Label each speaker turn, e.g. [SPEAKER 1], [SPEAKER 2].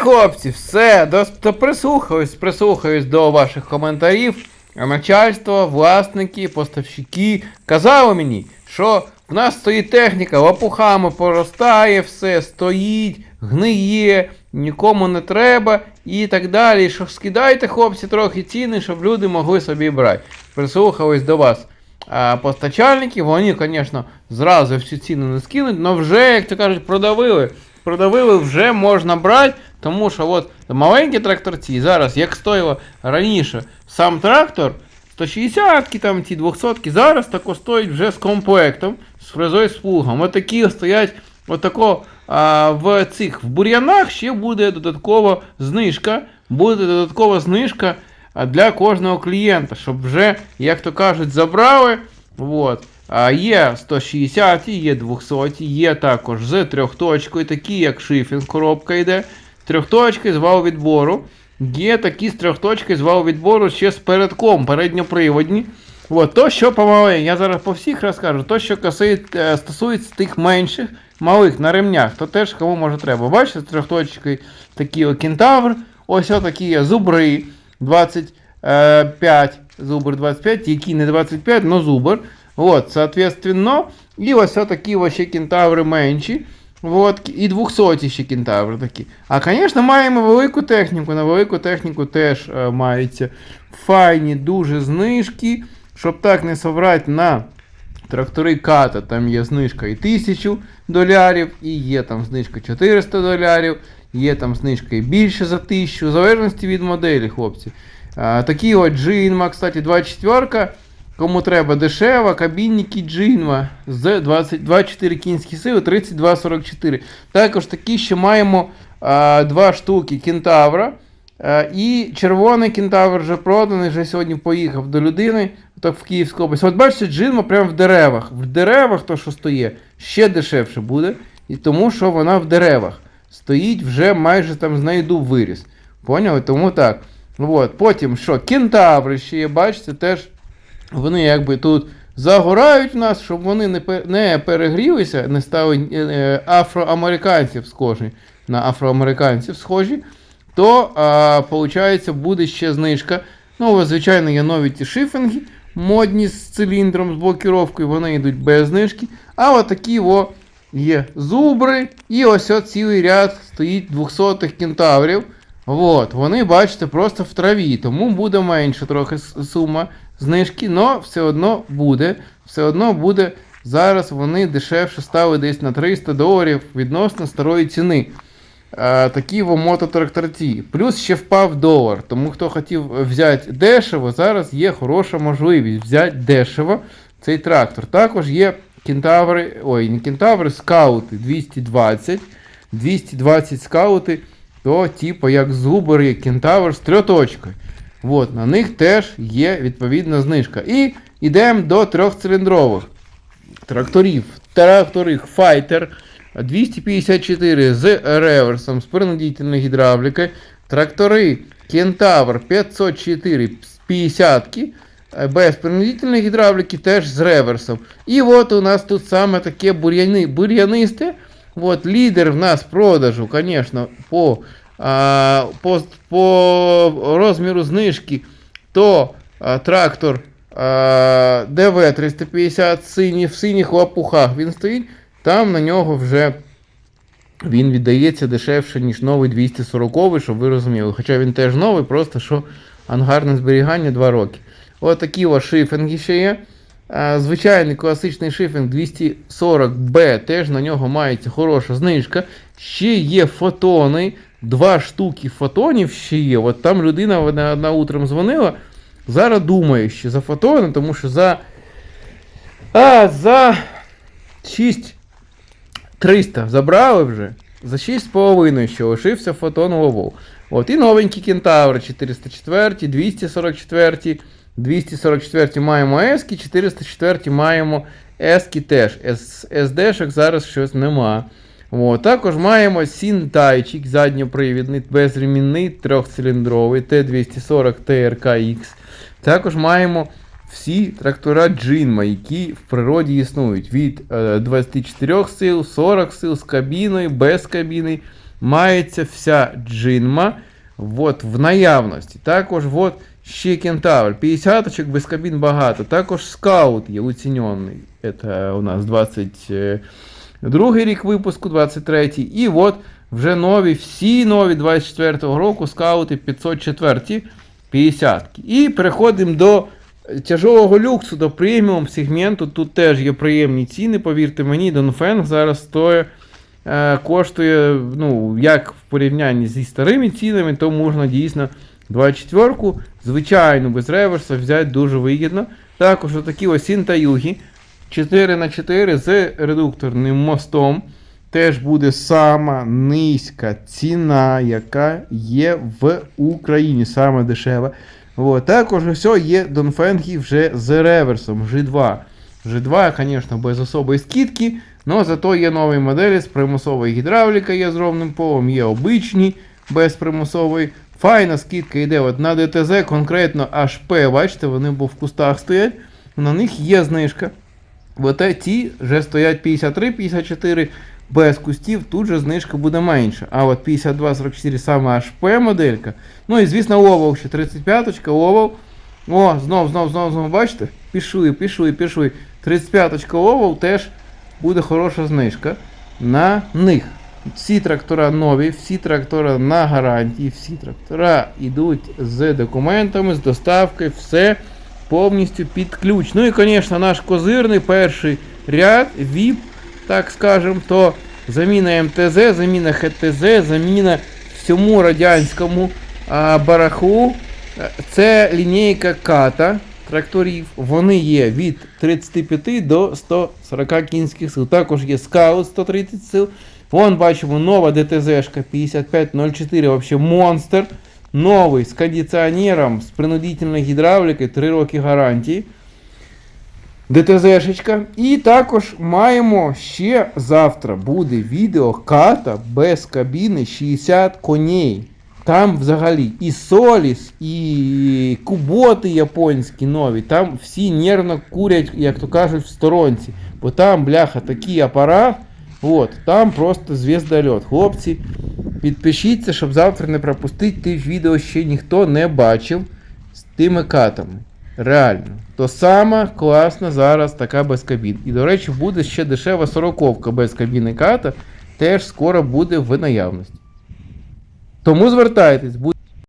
[SPEAKER 1] хлопці, все, до, до прислухаюсь, прислухаюсь до ваших коментарів. Начальство, власники, поставщики казали мені, що в нас стоїть техніка, лопухами поростає, все стоїть, гниє, нікому не треба і так далі. Що скидайте, хлопці, трохи ціни, щоб люди могли собі брати. Прислухались до вас. А постачальники, вони, звісно, зразу всю ціну не скинуть, але вже, як то кажуть, продавили. Продавили, вже можна брати, тому що от маленькі тракторці зараз, як стоїло раніше сам трактор, 160-ки, там ті 200-ки, зараз тако стоїть вже з комплектом, з фрезою з плугом. От такі стоять отако а, в цих в бур'янах ще буде додаткова знижка. Буде додаткова знижка для кожного клієнта, щоб вже, як то кажуть, забрали. Вот. А є 160, є 200, є також з трьохточкою, такі як шифінг, коробка йде. Трьохточки з вал відбору. Є такі з трьохточки з вал відбору ще з передком, передньоприводні. От, то, що помаленьку, я зараз по всіх розкажу, то, що е, стосується тих менших, малих на ремнях, то теж кому може треба. Бачите, з трьохточки такі кентавр, ось такі є зубри 25, зубр 25, які не 25, но зубр. Вот, соответственно, і ось такі ще кентаври менші. Вот, і 200 ще кентаври такі. А, звісно, маємо велику техніку. На велику техніку теж е, маються файні дуже знижки. Щоб так не соврати на трактори ката, там є знижка і 1000 долярів, і є там знижка 400 долярів, є там знижка і більше за 1000, в залежності від моделі, хлопці. А, такі от Джинма, кстати, 24 Кому треба дешева, кабінники Джинма з 20, 24 кінські сили, 32,44. Також такі ще маємо а, два штуки кентавра. А, і червоний кентавр вже проданий, вже сьогодні поїхав до людини так в Київську область. От бачите, Джинма прямо в деревах. В деревах то, що стоїть, ще дешевше буде. І тому що вона в деревах. Стоїть вже майже там з неї дуб виріс. Поняли? Тому так. От. Потім що? Кентаври ще є, бачите, теж вони якби тут загорають нас, щоб вони не, перегрілися, не стали е, е, афроамериканців схожі на афроамериканців схожі, то а, получається буде ще знижка. Ну, звичайно, є нові ті шифінги, модні з циліндром, з блокіровкою, вони йдуть без знижки. А от такі о, є зубри, і ось цілий ряд стоїть 200-х кентаврів. От, вони, бачите, просто в траві, тому буде менше трохи сума знижки, але все одно буде. Все одно буде. Зараз вони дешевше стали десь на 300 доларів відносно старої ціни. Такі мототракторці. Плюс ще впав долар. Тому хто хотів взяти дешево, зараз є хороша можливість взяти дешево цей трактор. Також є кентаври, ой, не кентаври, скаути 220. 220 скаути, то типу як зубр, як кентавр з трьоточкою. От, на них теж є відповідна знижка. І йдемо до трьохциліндрових тракторів. Тракторих Fighter 254 з реверсом, з принудительною гідравлікою. Трактори Кентавр 504 з 50 без принудительної гідравліки, теж з реверсом. І от у нас тут саме таке бур'яни, бур'янисте. От лідер в нас продажу, звісно, по, по, по розміру знижки, то трактор а, ДВ-350 синій, в синіх лапухах він стоїть, там на нього вже він віддається дешевше, ніж новий 240, щоб ви розуміли. Хоча він теж новий, просто що ангарне зберігання 2 роки. От такі ось шифінги ще є. Звичайний класичний шифінг 240B, теж на нього мається хороша знижка. Ще є фотони, два штуки фотонів ще є. От там людина вона одна утром дзвонила. Зараз думає ще за фотони, тому що за. А, за 6 300 забрали вже. За 6,5 ще лишився фотон ловов. От і новенькі кентаври 404, 244, 244 маємо ески, 404 маємо ески теж. СДшок зараз щось нема. От, також маємо сінтайчик задньопривідний, безремінний, трьохциліндровий Т240 TRKX. Також маємо всі трактора Джинма, які в природі існують від е, 24 сил, 40 сил з кабіною, без кабіни, мається вся джинма от, в наявності. Також от, ще кентавр. 50 очок без кабін багато. Також скаут є уцінений. Це у нас 22 рік випуску, 23-й. І от вже нові, всі нові 24-го року скаути 504 50 І переходимо до тяжового люксу, до преміум сегменту. Тут теж є приємні ціни, повірте мені, Донфенг зараз стоїть. е, Коштує, ну, як в порівнянні зі старими цінами, то можна дійсно 24-ку, звичайно, без реверса взяти дуже вигідно. Також отакі ось Сінтаюгі 4х4 з редукторним мостом. Теж буде сама низька ціна, яка є в Україні, саме дешева. От. Також все є Донфенги вже з реверсом G2. G2, звісно, без особої скидки, але зато є нові моделі з примусовою гідравлікою, є з ровним полом, є обичні без примусової. Файна скидка йде от на ДТЗ, конкретно HP, бачите, вони бо в кустах стоять. На них є знижка. От ті вже стоять 53-54 без кустів, тут же знижка буде менша. А от 52-44 саме HP моделька. Ну і звісно, Овал ще 35-ка, Овал. О, знов, знов, знов, знов, бачите? Пішли, пішли, пішли. 35-ка Овал теж буде хороша знижка на них. Всі трактора нові, всі трактора на гарантії, всі трактора йдуть з документами, з доставкою, все повністю під ключ. Ну і, звісно, наш козирний перший ряд, VIP, так скажемо, то заміна МТЗ, заміна ХТЗ, заміна всьому радянському а, бараху. Це лінійка ката тракторів. Вони є від 35 до 140 кінських сил. Також є скаут 130 сил. Вон бачимо нова ДТЗ-шка 5504, вообще монстр. Новий з кондиціонером, з принудительною гідравлікою, 3 роки гарантії. ДТЗ-шечка. І також маємо ще завтра буде відео ката без кабіни 60 коней. Там взагалі і Соліс, і куботи японські нові. Там всі нервно курять, як то кажуть, в сторонці. Бо там, бляха, такий апарат. От, там просто звіздольот. Хлопці, підпишіться, щоб завтра не пропустити. Тих відео ще ніхто не бачив з тими катами. Реально. То сама класна зараз така без кабін. І, до речі, буде ще дешева сороковка без кабіни ката. Теж скоро буде в наявності. Тому звертайтесь.